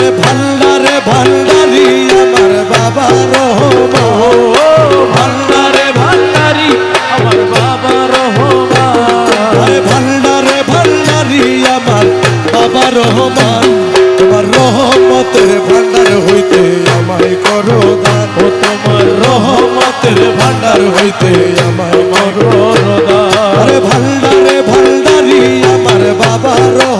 আরে ভান্ডারে ভান্ডারি আমার বাবা রহমান ও ভান্ডারে ভান্ডারি আমার বাবা রহমান আরে ভান্ডারে ভান্ডারি আমার বাবা রহমান তোমার রহমতের ভান্ডার হইতে আমায় করো দান। ও তোমার রহমতের ভান্ডার হইতে আমায় করো আরে ভান্ডারে ভান্ডারি আমার বাবা রহমান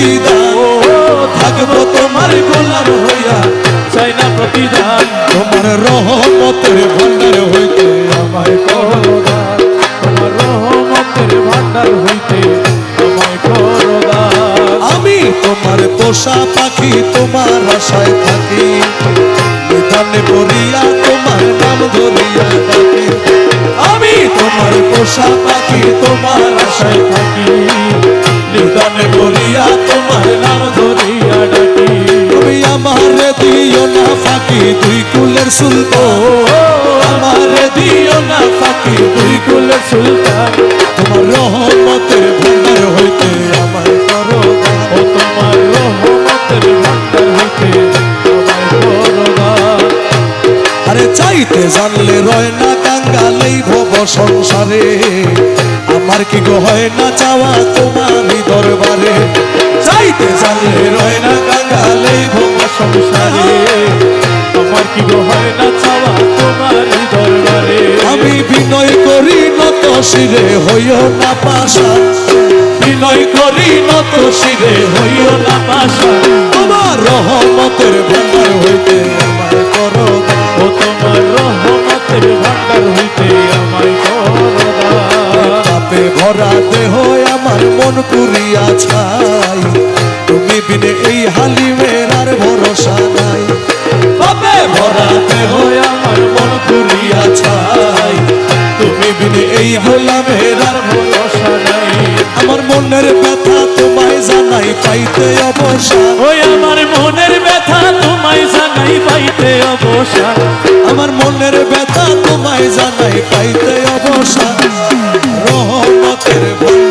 প্রতিদান। থাকব তোমার গোলাম হইয়া চাই না প্রতিদান। তোমার রহমতের ভান্ডার হইতে আমায় করো তোমার রহমতের ভান্ডার হইতে আমায় করোনা আমি তোমার পোষা পাখি তোমার আশায় থাকি। নিধানে পড়িয়া তোমার নাম ধরিয়া ডাকি। আমি তোমার পোষা পাখি তোমার আশায় থাকি। নিধানে পড়িয়া ফাঁকি, দুই কুলের সুলতান। দিও না ফাঁকি, দুই কুলের সুলতান। তোমার রহমতের ভান্ডার হইতে আমার করো ও তোমার রহমতের ভান্ডার হইতে আরে চাইতে জানলে রয় না কাঙ্গালেই ভব সংসারে। আমার কি গো হয় না চাওয়া তোমারই দরবারে? চাইতে জানলে শিরে হইও না পাশা। বিনয় করি নত শিরে হইও না পাশা। তোমার রহমতের ভান্ডার হইতে আমার করো ও তোমার রহমতের ভান্ডার হইতে আমায় করোনা পাপে ভরা দেহ আমার মন পুরিয়া ছাই। তুমি বিনে এই হালিমের হালিমের আর ভরসা নাই আমার মনের ব্যথা তোমায় জানাই পাইতে অবসা। ওই আমার মনের ব্যথা তোমায় জানাই পাইতে অবসা। আমার মনের ব্যথা তোমায় জানাই পাইতে অবসা। রহমতের ভান্ডার